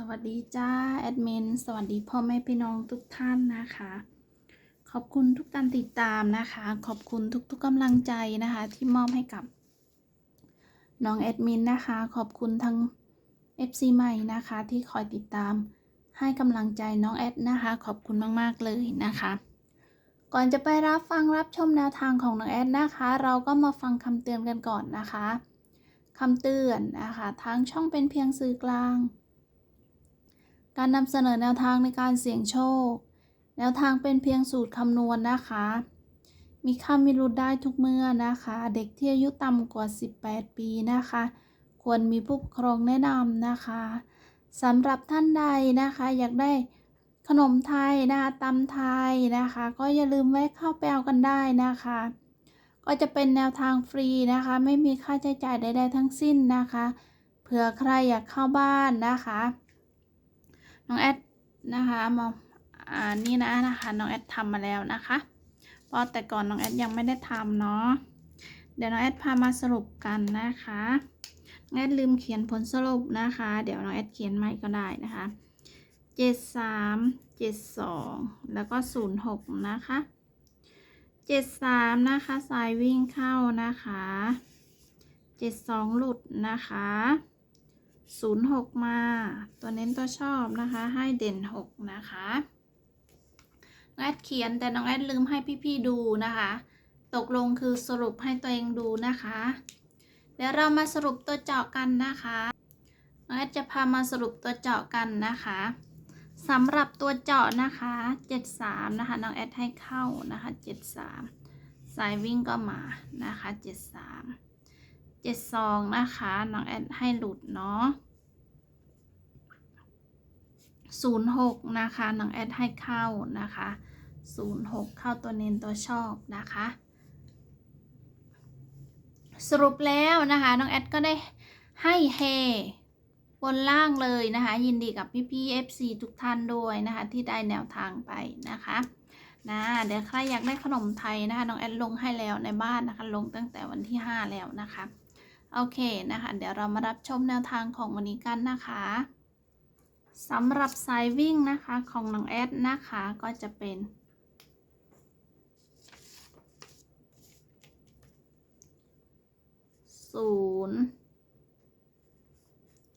สวัสดีจ้าแอดมินสวัสดีพ่อแม่พี่น้องทุกท่านนะคะ ขอบคุณทุกการติดตามนะคะ ขอบคุณทุกๆกำลังใจนะคะ ที่มอบให้กับน้องแอดมินนะคะ ขอบคุณทั้ง FC ใหม่นะคะ ที่คอยติดตามให้กำลังใจน้องแอดนะคะ ขอบคุณมากๆเลยนะคะ ก่อนจะไปรับฟังรับชมแนวทางของน้องแอดนะคะ เราก็มาฟังคำเตือนกันก่อนนะคะคำเตือนนะคะทางช่องเป็นเพียงสื่อกลาง การนำเสนอแนวทางในการเสี่ยงโชค แนวทางเป็นเพียงสูตรคำนวณนะคะ มีคำมีรุดได้ทุกเมื่อนะคะ เด็กที่อายุต่ำกว่า 18 ปีนะคะ ควรมีผู้ปกครองแนะนำนะคะสำหรับท่านใดนะคะ อยากได้ขนมไทยนะคะตำไทยนะคะ ก็อย่าลืมแวะเข้าไปเอากันได้นะคะ ก็จะเป็นแนวทางฟรีนะคะ ไม่มีค่าใช้จ่ายใด ๆ ทั้งสิ้นนะคะ เผื่อใครอยากเข้าบ้านนะคะ น้องแอดนะคะมาอ่านี่นะนะคะน้องแอดทำมาแล้วนะคะเพราะแต่ก่อนน้องแอดยังไม่ได้ทำเนาะเดี๋ยวน้องแอดพามาสรุปกันนะคะน้องแอดลืมเขียนผลสรุปนะคะ เดี๋ยวน้องแอดเขียนใหม่ก็ได้นะคะเจ็ดสามเจ็ดสองแล้วก็ศูนย์หกนะคะเจ็ดสามนะคะสายวิ่งเข้านะคะเจ็ดสองหลุดนะคะ ศูนย์หกมา ตัวเน้นตัวชอบนะคะ ให้เด่นหกนะคะน้องแอดเขียนแต่น้องแอดลืมให้พี่ๆดูนะคะ ตกลงคือสรุปให้ตัวเองดูนะคะ เดี๋ยวเรามาสรุปตัวเจาะกันนะคะน้องแอดจะพามาสรุปตัวเจาะกันนะคะสำหรับตัวเจาะนะคะ 73 นะคะ น้องแอดให้เข้านะคะ 73 สายวิ่งก็มานะคะ 73 เจ็ดสองนะคะน้องแอดให้หลุดเนาะศูนย์หกนะคะน้องแอดให้เข้านะคะศูนย์หกเข้าตัวเน้นตัวชอบนะคะสรุปแล้วนะคะน้องแอดก็ได้ให้เฮบนล่างเลยนะคะ ยินดีกับพี่พี่ FC ทุกท่านด้วยนะคะ ที่ได้แนวทางไปนะคะนะเดี๋ยวใครอยากได้ขนมไทยนะคะน้องแอดลงให้แล้วในบ้านนะคะ ลงตั้งแต่วันที่ 5 แล้วนะคะ โอเคนะคะ เดี๋ยวเรามารับชมแนวทางของวันนี้กันนะคะสำหรับสายวิ่งนะคะของน้องแอดนะคะก็จะเป็นศูนย์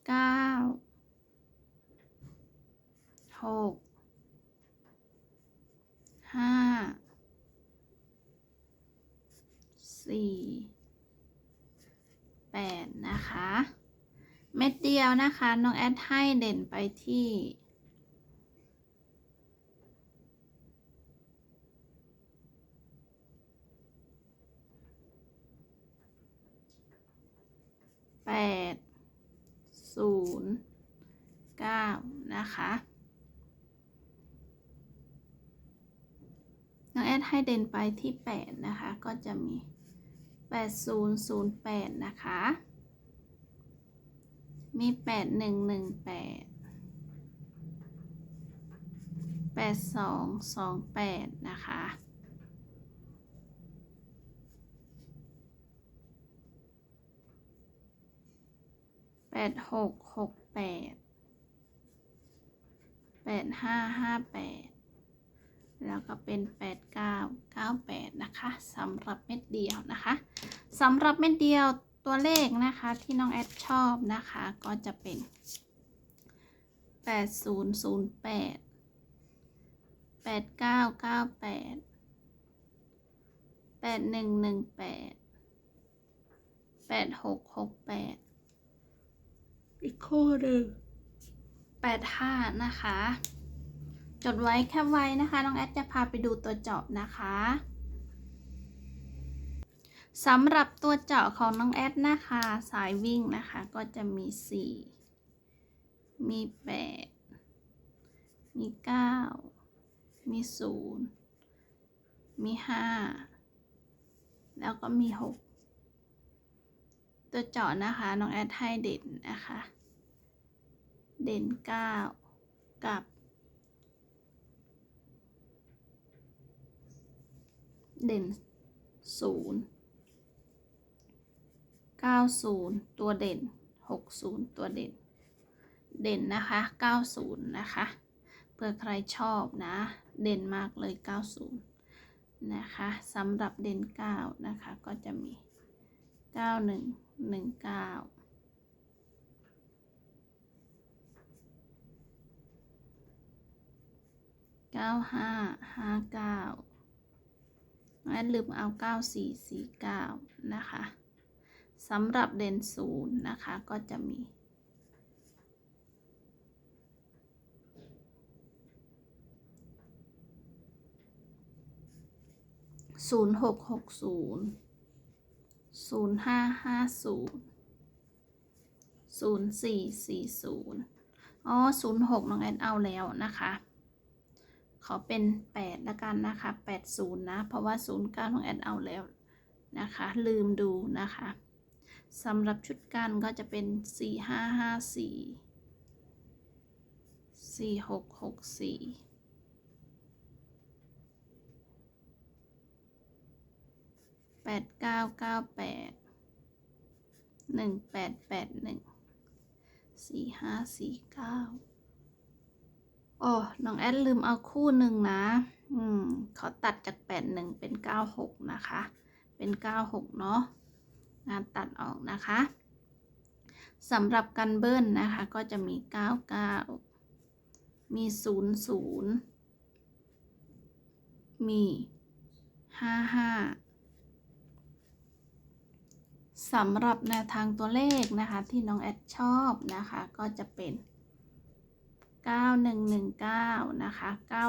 เก้าหกห้าสี่ แปดนะคะ เม็ดเดียวนะคะ น้องแอดให้เด่นไปที่แปดศูนย์เก้านะคะ น้องแอดให้เด่นไปที่แปดนะคะ ก็จะมี แปดศูนย์ศูนย์แปดนะคะ มีแปดหนึ่งหนึ่งแปดแปดสองสองแปดนะคะ แปดหกหกแปด แปดห้าห้าแปด แล้วก็เป็นแปดเก้าเก้าแปดนะคะสำหรับเม็ดเดียวนะคะสำหรับเม็ดเดียวตัวเลขนะคะที่น้องแอดชอบนะคะก็จะเป็นแปดศูนย์ศูนย์แปดแปดเก้าเก้าแปดแปดหนึ่งหนึ่งแปดแปดหกหกแปดอีกคู่หนึ่งแปดห้านะคะ จดไว้แคปไว้นะคะ น้องแอดจะพาไปดูตัวเจาะนะคะสำหรับตัวเจาะของน้องแอดนะคะ สายวิ่งนะคะ ก็จะมีสี่มีแปดมีเก้ามีศูนย์มีห้าแล้วก็มีหกตัวเจาะนะคะ น้องแอดให้เด่นนะคะ เด่นเก้ากับ เด่นศูนย์เก้าศูนย์ตัวเด่นหกศูนย์ตัวเด่น เด่นนะคะ90นย์นะคะเผื่อใครชอบนะ เด่นมากเลย90นย์นะคะสำหรับเด่น9นะคะก็จะมีเก้าห้าห้าเก้างั้นลืมเอาเก้า สี่สี่เก้านะคะสำหรับเด่นศูนย์นะคะ ก็จะมี ศูนย์หกหกศูนย์ศูนย์ห้าห้าศูนย์ศูนย์สี่สี่ศูนย์อ๋อศูนย์หกน้องแอนเอาแล้วนะคะ ขอเป็น 8 ละกันนะคะ 80 นะ เพราะว่า 09 ของแอดเอาแล้วนะคะ ลืมดูนะคะสำหรับชุดกันก็จะเป็น 4554 4664แปดเก้าเก้าแปดหนึ่งแปดแปดหนึ่งสี่ห้าสี่เก้า โอ้น้องแอดลืมเอาคู่หนึ่งนะ อืมขอตัดจากแปดหนึ่งเป็นเก้าหกนะคะ เป็นเก้าหกเนาะงานตัดออกนะคะสำหรับกันเบิ้ลนะคะ ก็จะมีเก้าเก้ามีศูนย์ศูนย์มีห้าห้าสำหรับแนวทางตัวเลขนะคะที่น้องแอดชอบนะคะ ก็จะเป็น 9119 นะคะ 9009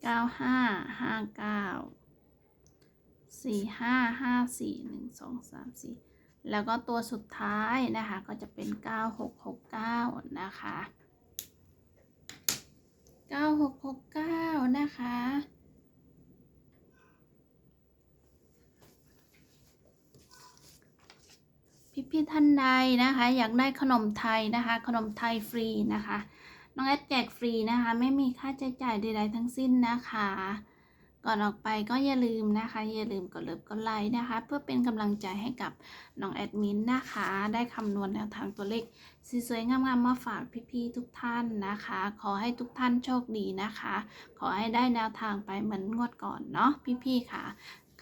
9559 45541234 แล้วก็ตัวสุดท้ายนะคะ ก็จะเป็น 9669 นะคะ 9669 นะคะ พี่ๆท่านใดนะคะ อยากได้ขนมไทยนะคะ ขนมไทยฟรีนะคะ น้องแอดแจกฟรีนะคะ ไม่มีค่าใช้จ่ายใดๆทั้งสิ้นนะคะ ก่อนออกไปก็อย่าลืมนะคะ อย่าลืมกดเลิฟกดไลค์นะคะ เพื่อเป็นกำลังใจให้กับน้องแอดมินนะคะ ได้คำนวณแนวทางตัวเลขสวยๆงามๆมาฝากพี่ๆทุกท่านนะคะ ขอให้ทุกท่านโชคดีนะคะ ขอให้ได้แนวทางไปเหมือนงวดก่อนเนาะพี่ๆค่ะ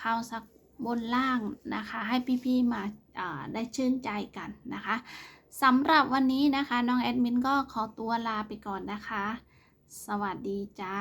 เข้าสักบนล่างนะคะ ให้พี่ๆมา ได้ชื่นใจกันนะคะสำหรับวันนี้นะคะ น้องแอดมินก็ขอตัวลาไปก่อนนะคะ สวัสดีจ้า